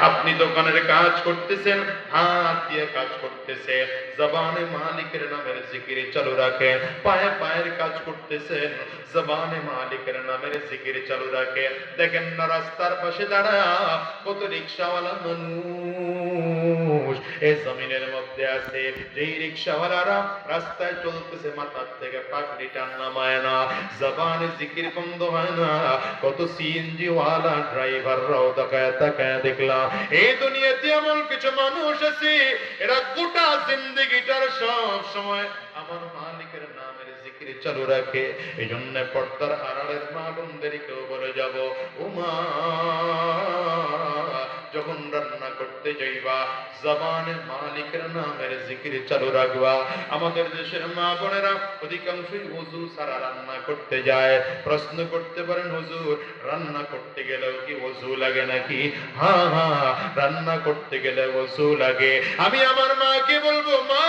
আপনি দোকানের কাজ করতেছেন হাত দিয়ে কাজ করতেছে জবানে মালিকের নামের জিকির চালু রাখেন পায়ে পায়ের কাজ করতেছেন জবানে মালিকের নামের জিকির চালু রাখেন দেখেন না রাস্তার পাশে দাঁড়া কত রিক্সাওয়ালা মানুষ এই জমিনের মধ্যে আছে, যেই রিক্সাওয়ালারা রাস্তায় চলতেছে, মাথার থেকে পাগড়ি টান নামায় না, জবানে জিকির বন্ধ হয় না, কত সিএনজি ওয়ালা ড্রাইভাররাও তাকায় তাকায় দেখলাম এই দুনিয়াতে এমন কিছু মানুষ আছে, এরা গোটা জিন্দগিটার সব সময় আমার মালিকের নামের জিকির চালু রাখে এই জন্য পর্দার আড়ালের মা বোনদেরকেও বলে যাব, উমা রান্না করতে যাইবা। জবানে মালিকের নামের জিকির চালু রাখবা। আমাদের দেশের মা বোনেরা অধিকাংশই হুজুর সারা রান্না করতে যায়। প্রশ্ন করতে পারেন, হুজুর, রান্না করতে গেলেও কি ওযু লাগে নাকি? হ্যাঁ হ্যাঁ রান্না করতে গেলে ওযু লাগে। আমি আমার মাকে বলব, মা,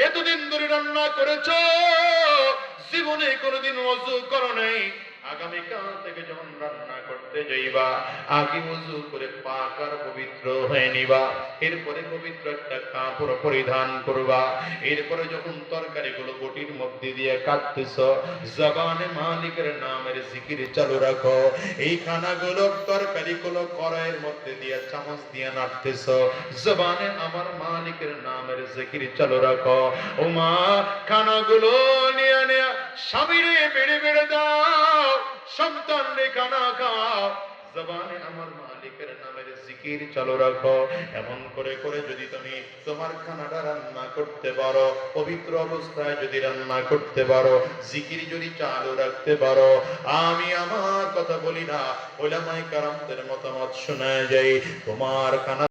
এতদিন ধরে রান্না করেছ, জীবনে কোনোদিন ওযু করো নাই। আগামীকাল থেকে যখন যাইবা আগে ওযু করে পাক পবিত্র হয়ে নিবা। এরপরে পবিত্র একটা কাপড় পরিধান করবা। এরপরে যখন তরকারিগুলো বটির মধ্যে দিয়ে কাটতেছ, জবানে মালিকের নামের জিকির চালু রাখো। এই খানাগুলো তরকারিগুলো কড়াইয়ের মধ্যে দিয়ে চামচ দিয়ে নাড়তেছ, জবানে আমার মালিকের নামের জিকির চালু রাখো। ও মা খানাগুলো নিয়ে নিয়ে স্বামীরে বেড়ে বেড়ে দাও সন্তান রে খানা খাও। জবানে আমার মালিকের নামের জিকির চালু রাখো। এমন করে করে যদি তুমি তোমার খানাটা রান্না করতে পারো, পবিত্র অবস্থায় যদি রান্না করতে পারো, জিকির যদি চালু রাখতে পারো, আমি আমার কথা বলি না ওলামাই কারামদের মতামত শোনা যাই, তোমার খানা